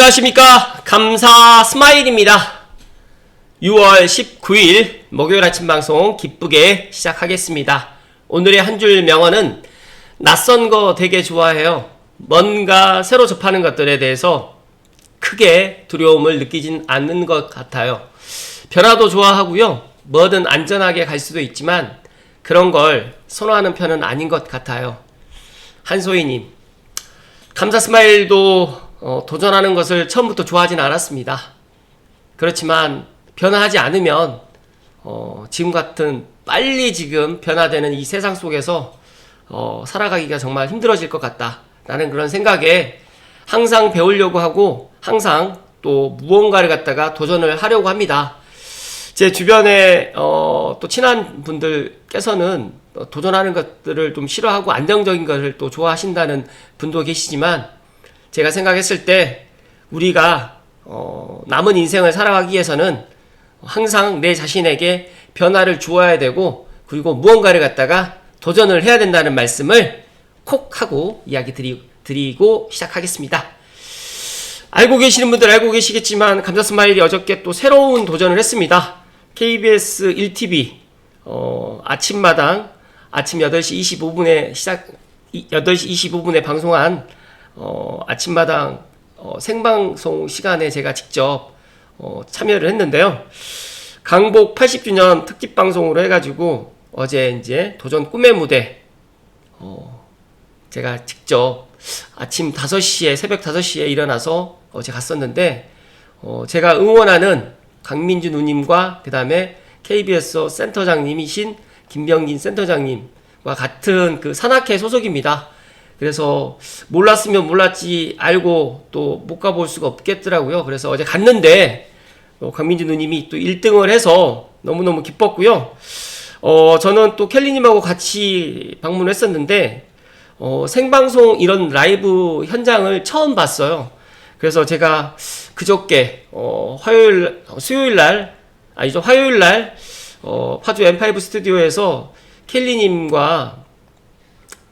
안녕하십니까? 감사 스마일입니다. 6월 19일 목요일 아침 방송 기쁘게 시작하겠습니다. 오늘의 한 줄 명언은 낯선 거 되게 좋아해요. 뭔가 새로 접하는 것들에 대해서 크게 두려움을 느끼진 않는 것 같아요. 변화도 좋아하고요. 뭐든 안전하게 갈 수도 있지만 그런 걸 선호하는 편은 아닌 것 같아요. 한소희님 감사 스마일도 어, 도전하는 것을 처음부터 좋아하진 않았습니다. 그렇지만 변화하지 않으면 어, 지금 같은 빨리 지금 변화되는 이 세상 속에서 어, 살아가기가 정말 힘들어질 것 같다라는 그런 생각에 항상 배우려고 하고 항상 또 무언가를 갖다가 도전을 하려고 합니다. 제 주변에 어, 또 친한 분들께서는 어, 도전하는 것들을 좀 싫어하고 안정적인 것을 또 좋아하신다는 분도 계시지만 제가 생각했을 때 우리가 어, 남은 인생을 살아가기 위해서는 항상 내 자신에게 변화를 주어야 되고 그리고 무언가를 갖다가 도전을 해야 된다는 말씀을 콕 하고 이야기 드리, 드리 고 시작하겠습니다. 알고 계시는 분들 알고 계시겠지만 감자 스마일이 어저께 또 새로운 도전을 했습니다. KBS 1TV 어, 아침마당 아침 8시 25분에 시작 8시 25분에 방송한 어, 아침마당 어, 생방송 시간에 제가 직접 어, 참여를 했는데요. 강복 80주년 특집 방송으로 해가지고 어제 이제 도전 꿈의 무대 어, 제가 직접 아침 5시에 새벽 5시에 일어나서 어제 갔었는데 어, 제가 응원하는 강민주 누님과 그 다음에 KBS 센터장님이신 김병진 센터장님과 같은 그 산악회 소속입니다. 그래서 몰랐으면 몰랐지 알고 또 못 가볼 수가 없겠더라고요. 그래서 어제 갔는데 어, 강민주 누님이 또 1등을 해서 너무너무 기뻤고요. 어, 저는 또 켈리님하고 같이 방문했었는데 어, 생방송 이런 라이브 현장을 처음 봤어요. 그래서 제가 그저께 어, 화요일 수요일 날 아니죠 화요일 날 어, 파주 M5 스튜디오에서 켈리님과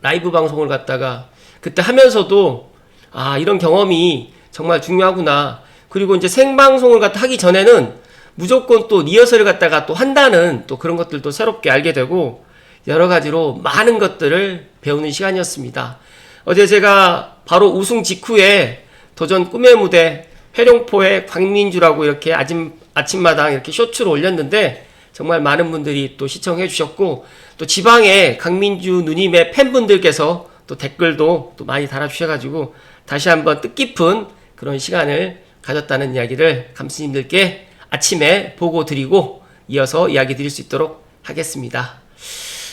라이브 방송을 갖다가 그때 하면서도 아 이런 경험이 정말 중요하구나 그리고 이제 생방송을 갖다 하기 전에는 무조건 또 리허설을 갖다가 또 한다는 또 그런 것들도 새롭게 알게 되고 여러 가지로 많은 것들을 배우는 시간이었습니다. 어제 제가 바로 우승 직후에 도전 꿈의 무대 회룡포의 광민주라고 이렇게 아침, 아침마당 이렇게 쇼츠로 올렸는데 정말 많은 분들이 또 시청해 주셨고 또 지방에 강민주 누님의 팬분들께서 또 댓글도 또 많이 달아주셔가지고 다시 한번 뜻깊은 그런 시간을 가졌다는 이야기를 감스님들께 아침에 보고 드리고 이어서 이야기 드릴 수 있도록 하겠습니다.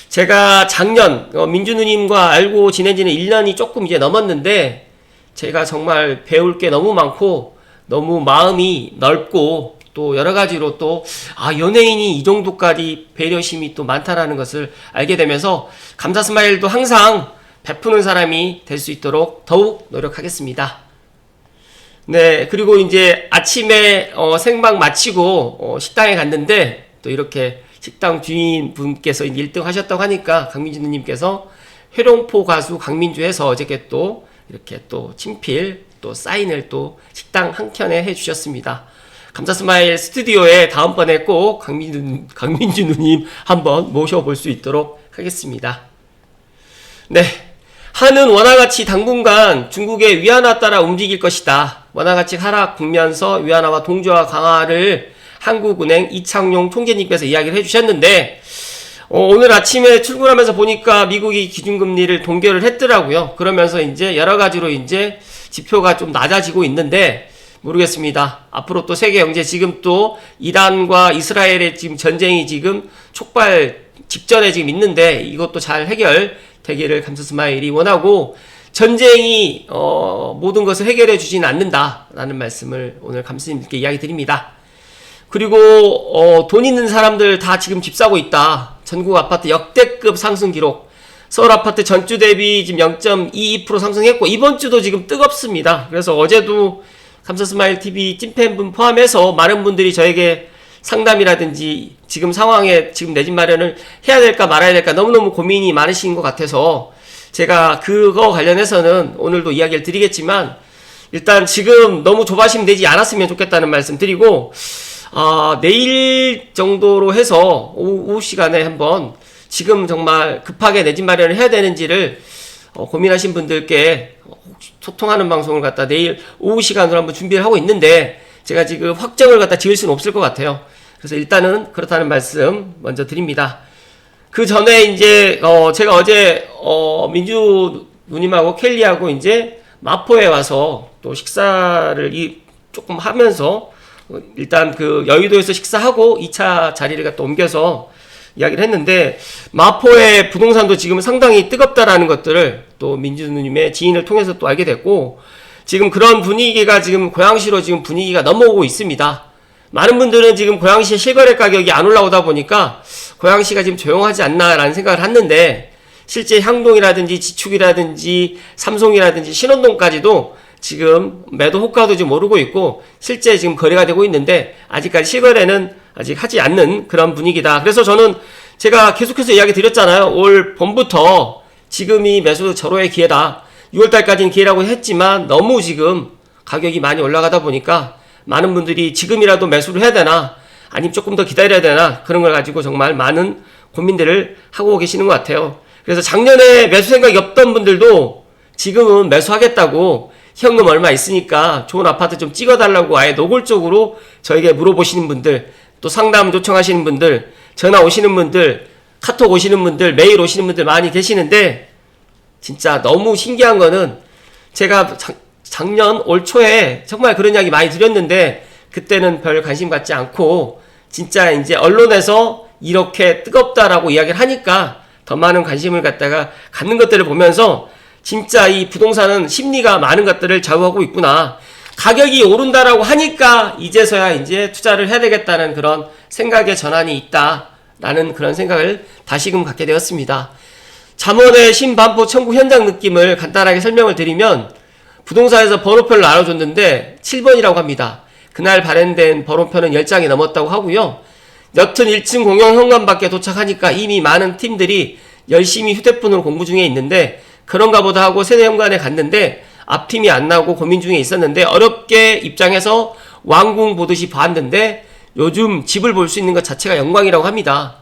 제가 작년 어, 민주 누님과 알고 지낸 지는 1년이 조금 이제 넘었는데 제가 정말 배울 게 너무 많고 너무 마음이 넓고 또 여러 가지로 또, 아, 연예인이 이 정도까지 배려심이 또 많다라는 것을 알게 되면서 감사 스마일도 항상 베푸는 사람이 될 수 있도록 더욱 노력하겠습니다. 네, 그리고 이제 아침에 어, 생방 마치고 어, 식당에 갔는데 또 이렇게 식당 주인분께서 1등 하셨다고 하니까 강민주 누님께서 회룡포 가수 강민주에서 어저께 또 이렇게 또 친필 또 사인을 또 식당 한 켠에 해주셨습니다. 감사 스마일 스튜디오에 다음번에 꼭 강민주, 강민주 누님 한번 모셔볼 수 있도록 하겠습니다. 네. 한은 원화가치 당분간 중국의 위안화 따라 움직일 것이다. 원화가치 하락 국면서 위안화와 동조화 강화를 한국은행 이창용 총재님께서 이야기를 해주셨는데, 어, 오늘 아침에 출근하면서 보니까 미국이 기준금리를 동결을 했더라고요. 그러면서 이제 여러 가지로 이제 지표가 좀 낮아지고 있는데, 모르겠습니다. 앞으로 또 세계 경제 지금 또 이란과 이스라엘의 지금 전쟁이 지금 촉발 직전에 지금 있는데 이것도 잘 해결되기를 감사 스마일이 원하고 전쟁이 어, 모든 것을 해결해 주진 않는다라는 말씀을 오늘 감스님께 이야기 드립니다. 그리고 어, 돈 있는 사람들 다 지금 집 사고 있다. 전국 아파트 역대급 상승 기록. 서울 아파트 전주 대비 지금 0.22% 상승했고 이번 주도 지금 뜨겁습니다. 그래서 어제도 감사 스마일 TV 찐팬분 포함해서 많은 분들이 저에게 상담이라든지 지금 상황에 지금 내 집 마련을 해야 될까 말아야 될까 너무너무 고민이 많으신 것 같아서 제가 그거 관련해서는 오늘도 이야기를 드리겠지만 일단 지금 너무 조바심 되지 않았으면 좋겠다는 말씀 드리고 아, 내일 정도로 해서 오후, 시간에 한번 지금 정말 급하게 내 집 마련을 해야 되는지를 어, 고민하신 분들께 어, 소통하는 방송을 갖다 내일 오후 시간으로 한번 준비를 하고 있는데 제가 지금 확정을 갖다 지을 수는 없을 것 같아요. 그래서 일단은 그렇다는 말씀 먼저 드립니다. 그 전에 이제 어 제가 어제 어 민주 누님하고 켈리하고 이제 마포에 와서 또 식사를 이 조금 하면서 어, 일단 그 여의도에서 식사하고 2차 자리를 갖다 옮겨서 이야기를 했는데 마포의 부동산도 지금 상당히 뜨겁다라는 것들을 또 민주 누님의 지인을 통해서 또 알게 됐고 지금 그런 분위기가 지금 고양시로 지금 분위기가 넘어오고 있습니다. 많은 분들은 지금 고양시의 실거래 가격이 안 올라오다 보니까 고양시가 지금 조용하지 않나라는 생각을 했는데 실제 향동이라든지 지축이라든지 삼송이라든지 신원동까지도 지금 매도 호가도 지금 오르고 있고 실제 지금 거래가 되고 있는데 아직까지 실거래는 아직 하지 않는 그런 분위기다. 그래서 저는 제가 계속해서 이야기 드렸잖아요. 올 봄부터 지금이 매수 절호의 기회다. 6월달까지는 기회라고 했지만 너무 지금 가격이 많이 올라가다 보니까 많은 분들이 지금이라도 매수를 해야 되나 아니면 조금 더 기다려야 되나 그런 걸 가지고 정말 많은 고민들을 하고 계시는 것 같아요. 그래서 작년에 매수 생각이 없던 분들도 지금은 매수하겠다고 현금 얼마 있으니까 좋은 아파트 좀 찍어달라고 아예 노골적으로 저에게 물어보시는 분들 또 상담 요청하시는 분들 전화 오시는 분들 카톡 오시는 분들 메일 오시는 분들 많이 계시는데 진짜 너무 신기한 거는 제가 작, 작년 올 초에 정말 그런 이야기 많이 드렸는데 그때는 별 관심 갖지 않고 진짜 이제 언론에서 이렇게 뜨겁다라고 이야기를 하니까 더 많은 관심을 갖다가 갖는 것들을 보면서 진짜 이 부동산은 심리가 많은 것들을 좌우하고 있구나. 가격이 오른다라고 하니까 이제서야 이제 투자를 해야 되겠다는 그런 생각의 전환이 있다라는 그런 생각을 다시금 갖게 되었습니다. 잠원의 신반포 청구 현장 느낌을 간단하게 설명을 드리면 부동산에서 번호표를 나눠줬는데 7번이라고 합니다. 그날 발행된 번호표는 10장이 넘었다고 하고요. 여튼 1층 공영 현관 밖에 도착하니까 이미 많은 팀들이 열심히 휴대폰으로 공부 중에 있는데 그런가 보다 하고 세대 현관에 갔는데 앞팀이 안 나오고 고민 중에 있었는데 어렵게 입장해서 왕궁 보듯이 봤는데 요즘 집을 볼 수 있는 것 자체가 영광이라고 합니다.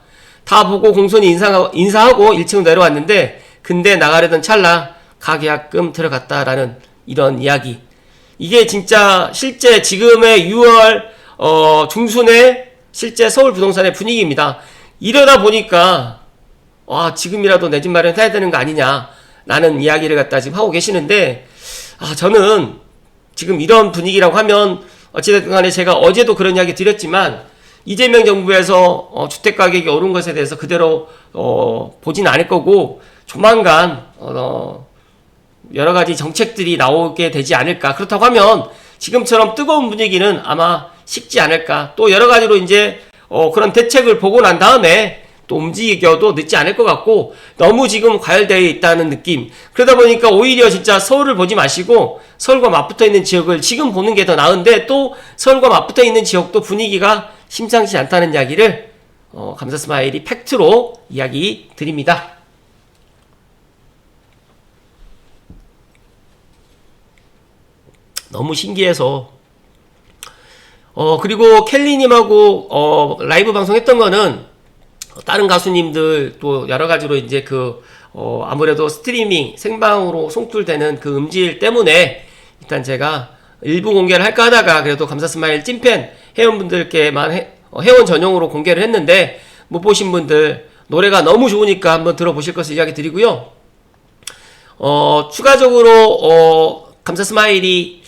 다 보고 공손히 인사하고, 인사하고 1층 내려왔는데 근데 나가려던 찰나 가계약금 들어갔다라는 이런 이야기. 이게 진짜 실제 지금의 6월 어, 중순의 실제 서울 부동산의 분위기입니다. 이러다 보니까 와 지금이라도 내 집 마련해야 되는 거 아니냐라는 이야기를 갖다 지금 하고 계시는데 아 저는 지금 이런 분위기라고 하면 어찌됐든 간에 제가 어제도 그런 이야기 드렸지만 이재명 정부에서 어, 주택 가격이 오른 것에 대해서 그대로 어, 보진 않을 거고 조만간 어, 여러 가지 정책들이 나오게 되지 않을까. 그렇다고 하면 지금처럼 뜨거운 분위기는 아마 식지 않을까. 또 여러 가지로 이제 어, 그런 대책을 보고 난 다음에 또 움직여도 늦지 않을 것 같고 너무 지금 과열되어 있다는 느낌. 그러다 보니까 오히려 진짜 서울을 보지 마시고 서울과 맞붙어 있는 지역을 지금 보는 게 더 나은데 또 서울과 맞붙어 있는 지역도 분위기가 심상치 않다는 이야기를 어, 감사 스마일이 팩트로 이야기 드립니다. 너무 신기해서 어 그리고 켈리님하고 어 라이브 방송했던 거는 다른 가수님들 또 여러 가지로 이제 그 어, 아무래도 스트리밍 생방으로 송출되는 그 음질 때문에 일단 제가 일부 공개를 할까 하다가 그래도 감사 스마일 찐팬 회원분들께만 해, 어, 회원 전용으로 공개를 했는데 못 보신 분들 노래가 너무 좋으니까 한번 들어보실 것을 이야기 드리고요. 어, 추가적으로 어, 감사 스마일이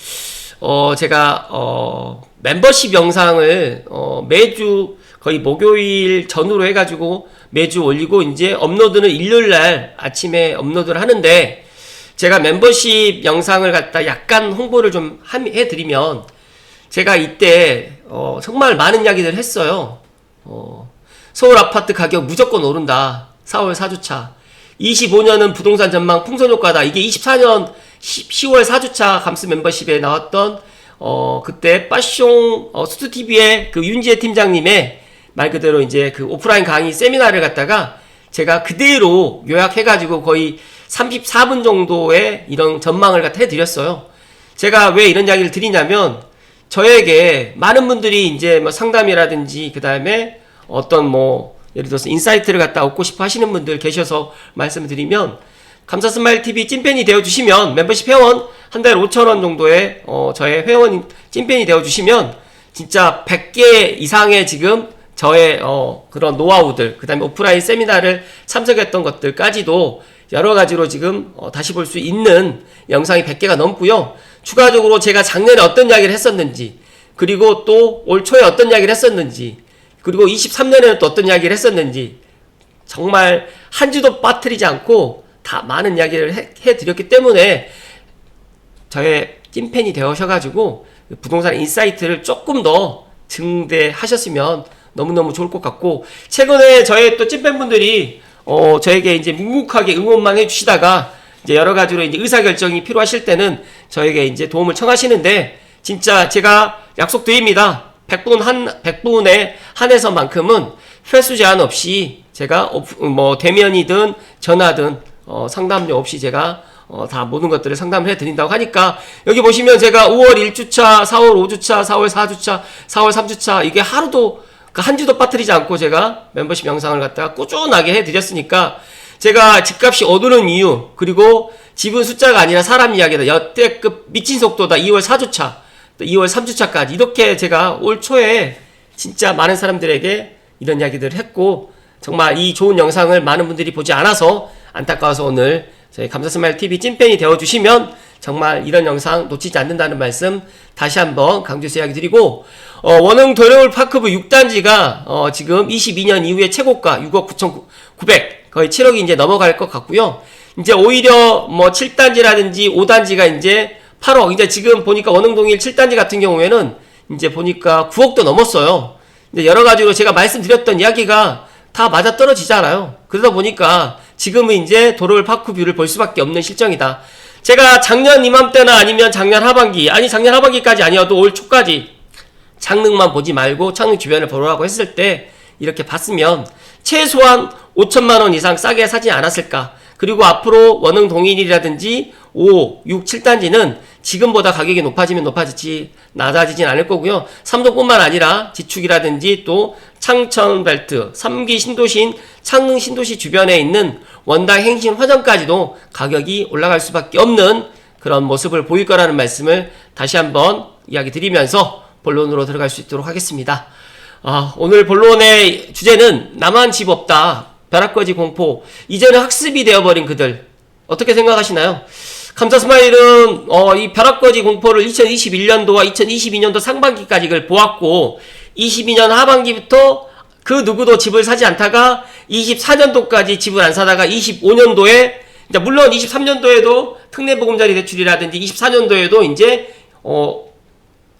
어, 제가 어, 멤버십 영상을 어, 매주 거의 목요일 전후로 해가지고 매주 올리고 이제 업로드는 일요일 날 아침에 업로드를 하는데 제가 멤버십 영상을 갖다 약간 홍보를 좀 해드리면 제가 이때 어, 정말 많은 이야기를 했어요. 어, 서울 아파트 가격 무조건 오른다. 4월 4주차. 25년은 부동산 전망 풍선 효과다. 이게 24년 10, 월 4주차 감스 멤버십에 나왔던 어 그때 빠숑 어, 스투 TV의 그 윤지혜 팀장님의 말 그대로 이제 그 오프라인 강의 세미나를 갖다가 제가 그대로 요약해가지고 거의 34분 정도의 이런 전망을 갖다 해드렸어요. 제가 왜 이런 이야기를 드리냐면 저에게 많은 분들이 이제 뭐 상담이라든지 그 다음에 어떤 뭐 예를 들어서 인사이트를 갖다 얻고 싶어 하시는 분들 계셔서 말씀을 드리면 감사 스마일 TV 찐팬이 되어 주시면 멤버십 회원 한 달에 5천 원 정도의 어 저의 회원 찐팬이 되어 주시면 진짜 100개 이상의 지금 저의 어 그런 노하우들 그 다음에 오프라인 세미나를 참석했던 것들까지도 여러 가지로 지금 어 다시 볼 수 있는 영상이 100개가 넘고요. 추가적으로 제가 작년에 어떤 이야기를 했었는지 그리고 또 올 초에 어떤 이야기를 했었는지 그리고 23년에는 또 어떤 이야기를 했었는지 정말 한 주도 빠뜨리지 않고 다 많은 이야기를 해, 해드렸기 때문에 저의 찐팬이 되어셔가지고 부동산 인사이트를 조금 더 증대하셨으면 너무너무 좋을 것 같고 최근에 저의 또 찐팬분들이 어 저에게 이제 묵묵하게 응원만 해주시다가 이제 여러 가지로 이제 의사결정이 필요하실 때는 저에게 이제 도움을 청하시는데 진짜 제가 약속드립니다. 100분 한 100분에 한해서만큼은 횟수 제한 없이 제가 뭐 대면이든 전화든 어, 상담료 없이 제가 어, 다 모든 것들을 상담을 해드린다고 하니까 여기 보시면 제가 5월 1주차, 4월 5주차, 4월 4주차, 4월 3주차 이게 하루도 그 한 주도 빠뜨리지 않고 제가 멤버십 영상을 갖다가 꾸준하게 해드렸으니까 제가 집값이 오르는 이유 그리고 집은 숫자가 아니라 사람 이야기다. 역대급 미친 속도다. 2월 4주차 또 2월 3주차까지. 이렇게 제가 올 초에 진짜 많은 사람들에게 이런 이야기들을 했고 정말 이 좋은 영상을 많은 분들이 보지 않아서 안타까워서 오늘 저희 감사스마일 TV 찐팬이 되어주시면 정말 이런 영상 놓치지 않는다는 말씀 다시 한번 강조해서 이야기 드리고 어, 원흥 도려울 파크부 6단지가 어, 지금 22년 이후에 최고가 6억 9,900 거의 7억이 이제 넘어갈 것 같고요. 이제 오히려 뭐 7단지라든지 5단지가 이제 8억 이제 지금 보니까 원흥동일 7단지 같은 경우에는 이제 보니까 9억도 넘었어요. 근데 여러 가지로 제가 말씀드렸던 이야기가 다 맞아 떨어지잖아요. 그러다 보니까 지금은 이제 도로를 파크뷰를 볼 수밖에 없는 실정이다. 제가 작년 이맘때나 아니면 작년 하반기, 아니 작년 하반기까지 아니어도 올 초까지 창릉만 보지 말고 창릉 주변을 보라고 했을 때 이렇게 봤으면 최소한 5천만 원 이상 싸게 사지 않았을까? 그리고 앞으로 원흥 동인이라든지 5, 6, 7단지는 지금보다 가격이 높아지면 높아지지 낮아지진 않을 거고요. 삼동뿐만 아니라 지축이라든지 또 창천 벨트, 3기 신도시인 창릉 신도시 주변에 있는 원당 행신 화전까지도 가격이 올라갈 수밖에 없는 그런 모습을 보일 거라는 말씀을 다시 한번 이야기 드리면서 본론으로 들어갈 수 있도록 하겠습니다. 아, 오늘 본론의 주제는 나만 집 없다. 벼락거지 공포. 이제는 학습이 되어버린 그들. 어떻게 생각하시나요? 감사 스마일은 어, 이 벼락거지 공포를 2021년도와 2022년도 상반기까지 를 보았고 22년 하반기부터 그 누구도 집을 사지 않다가 24년도까지 집을 안 사다가 25년도에 이제 물론 23년도에도 특례보금자리 대출이라든지 24년도에도 이제 어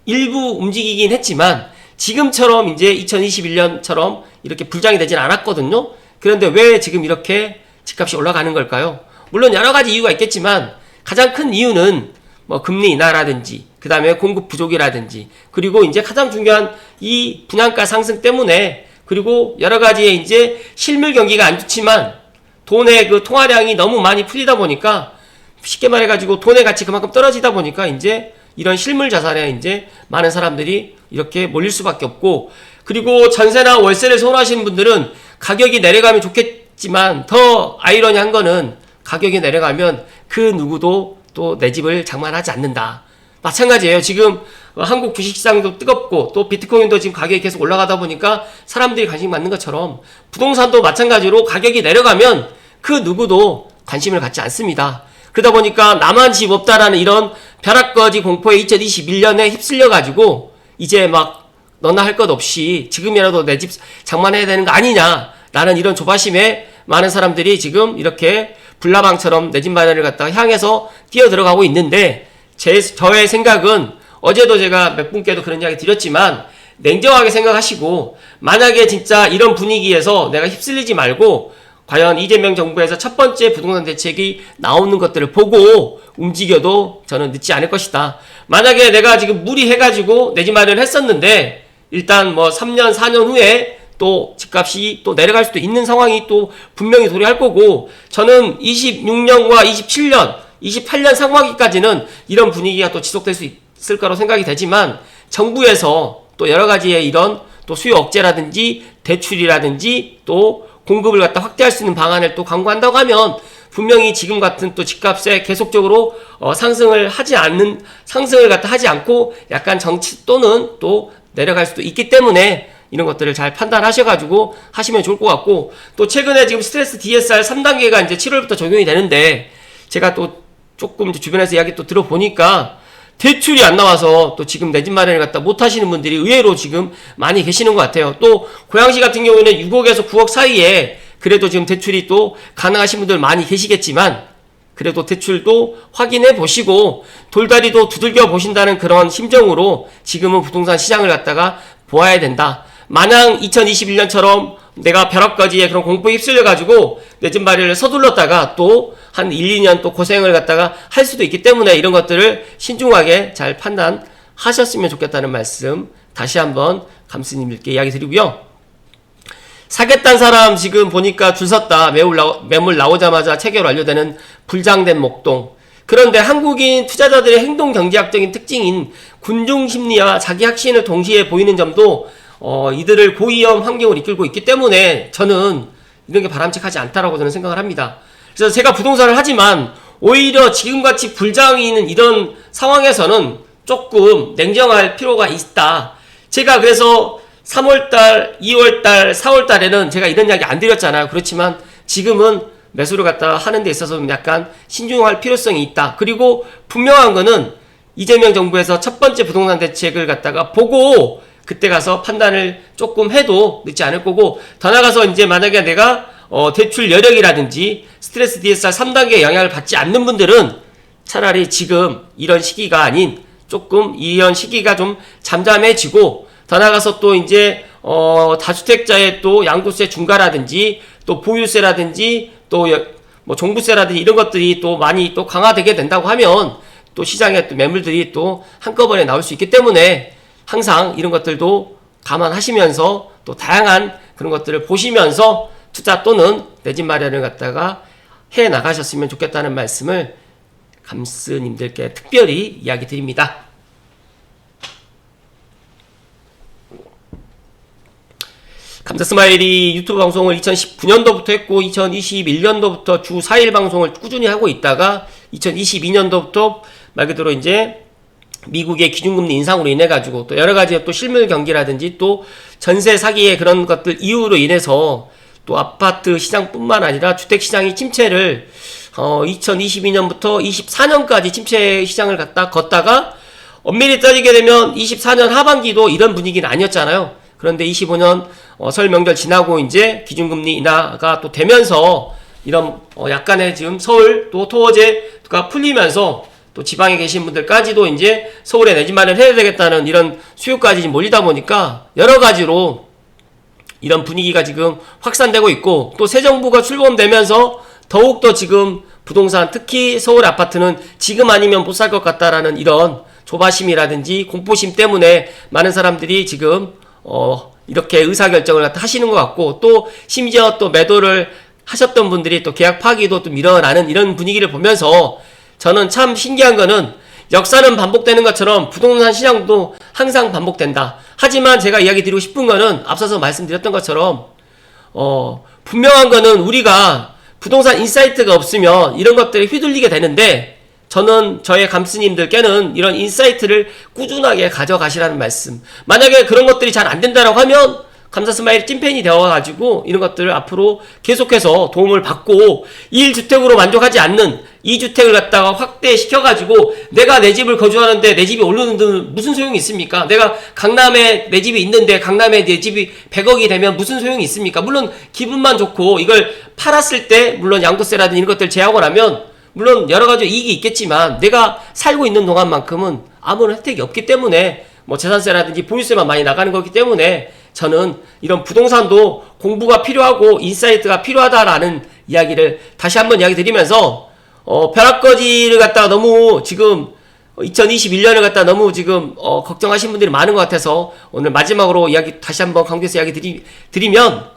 일부 움직이긴 했지만 지금처럼 이제 2021년처럼 이렇게 불장이 되진 않았거든요. 그런데 왜 지금 이렇게 집값이 올라가는 걸까요? 물론 여러 가지 이유가 있겠지만 가장 큰 이유는 뭐 금리 인하라든지 그 다음에 공급 부족이라든지 그리고 이제 가장 중요한 이 분양가 상승 때문에 그리고 여러 가지의 이제 실물 경기가 안 좋지만 돈의 그 통화량이 너무 많이 풀리다 보니까 쉽게 말해가지고 돈의 가치 그만큼 떨어지다 보니까 이제 이런 실물 자산에 이제 많은 사람들이 이렇게 몰릴 수밖에 없고 그리고 전세나 월세를 선호하시는 분들은 가격이 내려가면 좋겠지만 더 아이러니한 거는 가격이 내려가면 그 누구도 또 내 집을 장만하지 않는다. 마찬가지예요. 지금 어, 한국 주식시장도 뜨겁고 또 비트코인도 지금 가격이 계속 올라가다 보니까 사람들이 관심 갖는 것처럼 부동산도 마찬가지로 가격이 내려가면 그 누구도 관심을 갖지 않습니다. 그러다 보니까 나만 집 없다라는 이런 벼락거지 공포에 2021년에 휩쓸려 가지고 이제 막 너나 할 것 없이 지금이라도 내 집 장만해야 되는 거 아니냐라는 이런 조바심에 많은 사람들이 지금 이렇게 불나방처럼 내 집 마련을 갖다가 향해서 뛰어 들어가고 있는데 제 저의 생각은 어제도 제가 몇 분께도 그런 이야기 드렸지만 냉정하게 생각하시고 만약에 진짜 이런 분위기에서 내가 휩쓸리지 말고 과연 이재명 정부에서 첫 번째 부동산 대책이 나오는 것들을 보고 움직여도 저는 늦지 않을 것이다. 만약에 내가 지금 무리해가지고 내 집 마련을 했었는데 일단 뭐 3년, 4년 후에 또 집값이 또 내려갈 수도 있는 상황이 또 분명히 도래할 거고 저는 26년과 27년 28년 상반기까지는 이런 분위기가 또 지속될 수 있을 거라고 생각이 되지만 정부에서 또 여러 가지의 이런 또 수요 억제라든지 대출이라든지 또 공급을 갖다 확대할 수 있는 방안을 또 강구한다고 하면 분명히 지금 같은 또 집값에 계속적으로 어, 상승을 하지 않는 상승을 갖다 하지 않고 약간 정치 또는 또 내려갈 수도 있기 때문에 이런 것들을 잘 판단하셔가지고 하시면 좋을 것 같고 또 최근에 지금 스트레스 DSR 3단계가 이제 7월부터 적용이 되는데 제가 또 조금 주변에서 이야기 또 들어보니까 대출이 안 나와서 또 지금 내 집 마련을 갖다 못 하시는 분들이 의외로 지금 많이 계시는 것 같아요. 또 고양시 같은 경우에는 6억에서 9억 사이에 그래도 지금 대출이 또 가능하신 분들 많이 계시겠지만 그래도 대출도 확인해 보시고 돌다리도 두들겨 보신다는 그런 심정으로 지금은 부동산 시장을 갖다가 보아야 된다. 마냥 2021년처럼 내가 벼락까지의 그런 공포에 휩쓸려 가지고 내집 마련을 서둘렀다가 또 한 1, 2년 또 고생을 갖다가 할 수도 있기 때문에 이런 것들을 신중하게 잘 판단하셨으면 좋겠다는 말씀 다시 한번 감스님들께 이야기 드리고요. 사겠다는 사람 지금 보니까 줄 섰다. 매물, 나오, 매물 나오자마자 체결 완료되는 불장된 목동. 그런데 한국인 투자자들의 행동 경제학적인 특징인 군중 심리와 자기 확신을 동시에 보이는 점도 어, 이들을 고위험 환경을 이끌고 있기 때문에 저는 이런 게 바람직하지 않다라고 저는 생각을 합니다. 그래서 제가 부동산을 하지만 오히려 지금같이 불장이 있는 이런 상황에서는 조금 냉정할 필요가 있다. 제가 그래서 3월달, 2월달, 4월달에는 제가 이런 이야기 안 드렸잖아요. 그렇지만 지금은 매수를 갖다 하는 데 있어서 좀 약간 신중할 필요성이 있다. 그리고 분명한 거는 이재명 정부에서 첫 번째 부동산 대책을 갖다가 보고 그때 가서 판단을 조금 해도 늦지 않을 거고 더 나가서 이제 만약에 내가 어, 대출 여력이라든지 스트레스 DSR 3단계 영향을 받지 않는 분들은 차라리 지금 이런 시기가 아닌 조금 이런 시기가 좀 잠잠해지고 더 나가서 또 이제 어 다주택자의 또 양도세 중과라든지 또 보유세라든지 또 뭐 종부세라든지 이런 것들이 또 많이 또 강화되게 된다고 하면 또 시장에 또 매물들이 또 한꺼번에 나올 수 있기 때문에 항상 이런 것들도 감안하시면서 또 다양한 그런 것들을 보시면서 투자 또는 내 집 마련을 갖다가 해 나가셨으면 좋겠다는 말씀을 감스님들께 특별히 이야기 드립니다. 감자 스마일이 유튜브 방송을 2019년도부터 했고 2021년도부터 주 4일 방송을 꾸준히 하고 있다가 2022년도부터 말 그대로 이제 미국의 기준금리 인상으로 인해 가지고 또 여러 가지 또 실물 경기라든지 또 전세 사기의 그런 것들 이유로 인해서 또 아파트 시장뿐만 아니라 주택 시장이 침체를 어 2022년부터 24년까지 침체 시장을 갖다 걷다가 엄밀히 따지게 되면 24년 하반기도 이런 분위기는 아니었잖아요. 그런데 25년 어, 설 명절 지나고 이제 기준금리 인하가 또 되면서 이런 어, 약간의 지금 서울 또 토어제가 풀리면서 또 지방에 계신 분들까지도 이제 서울에 내 집 마련 해야 되겠다는 이런 수요까지 몰리다 보니까 여러 가지로 이런 분위기가 지금 확산되고 있고 또 새 정부가 출범되면서 더욱더 지금 부동산 특히 서울 아파트는 지금 아니면 못 살 것 같다라는 이런 조바심이라든지 공포심 때문에 많은 사람들이 지금 어 이렇게 의사결정을 하시는 것 같고 또 심지어 또 매도를 하셨던 분들이 또 계약 파기도 좀 일어나는 이런 분위기를 보면서 저는 참 신기한 거는 역사는 반복되는 것처럼 부동산 시장도 항상 반복된다. 하지만 제가 이야기 드리고 싶은 거는 앞서서 말씀드렸던 것처럼 어 분명한 거는 우리가 부동산 인사이트가 없으면 이런 것들이 휘둘리게 되는데 저는 저의 감스님들께는 이런 인사이트를 꾸준하게 가져가시라는 말씀. 만약에 그런 것들이 잘 안 된다라고 하면 감사 스마일 찐팬이 되어가지고 이런 것들을 앞으로 계속해서 도움을 받고 1주택으로 만족하지 않는 2주택을 갖다가 확대시켜가지고 내가 내 집을 거주하는데 내 집이 오르는 등 무슨 소용이 있습니까? 내가 강남에 내 집이 있는데 강남에 내 집이 100억이 되면 무슨 소용이 있습니까? 물론 기분만 좋고 이걸 팔았을 때 물론 양도세라든지 이런 것들 제하고 나면 물론 여러 가지 이익이 있겠지만 내가 살고 있는 동안만큼은 아무런 혜택이 없기 때문에 뭐 재산세라든지 보유세만 많이 나가는 거기 때문에 저는 이런 부동산도 공부가 필요하고 인사이트가 필요하다라는 이야기를 다시 한번 이야기 드리면서 어 벼락거지를 갖다가 너무 지금 2021년을 갖다 너무 지금 어 걱정하신 분들이 많은 것 같아서 오늘 마지막으로 이야기 다시 한번 강조해서 이야기 드리, 드리면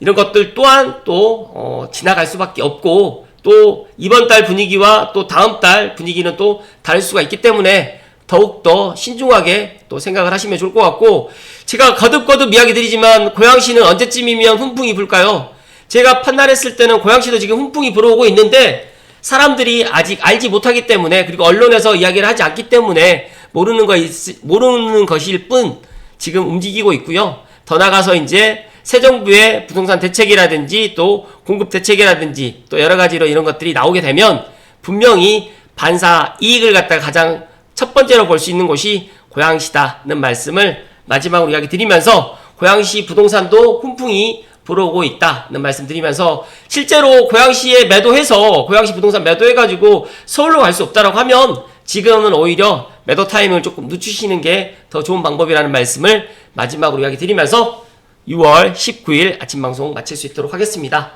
이런 것들 또한 또 어, 지나갈 수밖에 없고 또 이번 달 분위기와 또 다음 달 분위기는 또 다를 수가 있기 때문에 더욱더 신중하게 또 생각을 하시면 좋을 것 같고 제가 거듭거듭 이야기 드리지만 고양시는 언제쯤이면 훈풍이 불까요? 제가 판단했을 때는 고양시도 지금 훈풍이 불어오고 있는데 사람들이 아직 알지 못하기 때문에 그리고 언론에서 이야기를 하지 않기 때문에 모르는 거 있- 모르는 것일 뿐 지금 움직이고 있고요. 더 나가서 이제 새 정부의 부동산 대책이라든지 또 공급 대책이라든지 또 여러 가지로 이런 것들이 나오게 되면 분명히 반사 이익을 갖다가 가장 첫 번째로 볼 수 있는 곳이 고양시다는 말씀을 마지막으로 이야기 드리면서 고양시 부동산도 훈풍이 불어오고 있다는 말씀 드리면서 실제로 고양시에 매도해서 고양시 부동산 매도해가지고 서울로 갈 수 없다라고 하면 지금은 오히려 매도 타임을 조금 늦추시는 게 더 좋은 방법이라는 말씀을 마지막으로 이야기 드리면서 6월 19일 아침 방송 마칠 수 있도록 하겠습니다.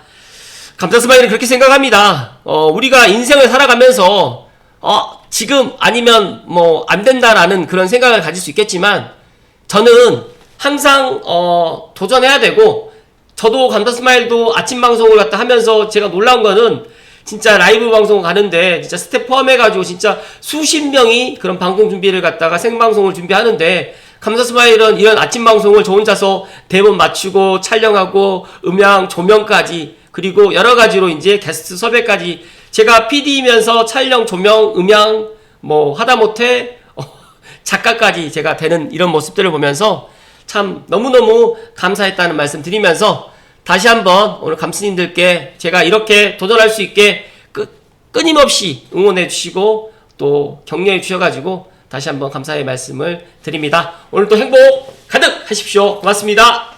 감자 스마일은 그렇게 생각합니다. 어, 우리가 인생을 살아가면서 어, 지금 아니면 뭐 안 된다라는 그런 생각을 가질 수 있겠지만 저는 항상 어, 도전해야 되고 저도 감자 스마일도 아침 방송을 갖다 하면서 제가 놀라운 거는 진짜 라이브 방송 가는데 진짜 스텝 포함해가지고 진짜 수십 명이 그런 방송 준비를 갖다가 생방송을 준비하는데 감사 스마일은 이런 아침 방송을 저 혼자서 대본 맞추고 촬영하고 음향 조명까지 그리고 여러 가지로 이제 게스트 섭외까지 제가 PD이면서 촬영 조명 음향 뭐 하다못해 어, 작가까지 제가 되는 이런 모습들을 보면서 참 너무너무 감사했다는 말씀 드리면서 다시 한번 오늘 감스님들께 제가 이렇게 도전할 수 있게 끄, 끊임없이 응원해 주시고 또 격려해 주셔가지고 다시 한번 감사의 말씀을 드립니다. 오늘도 행복 가득 하십시오. 고맙습니다.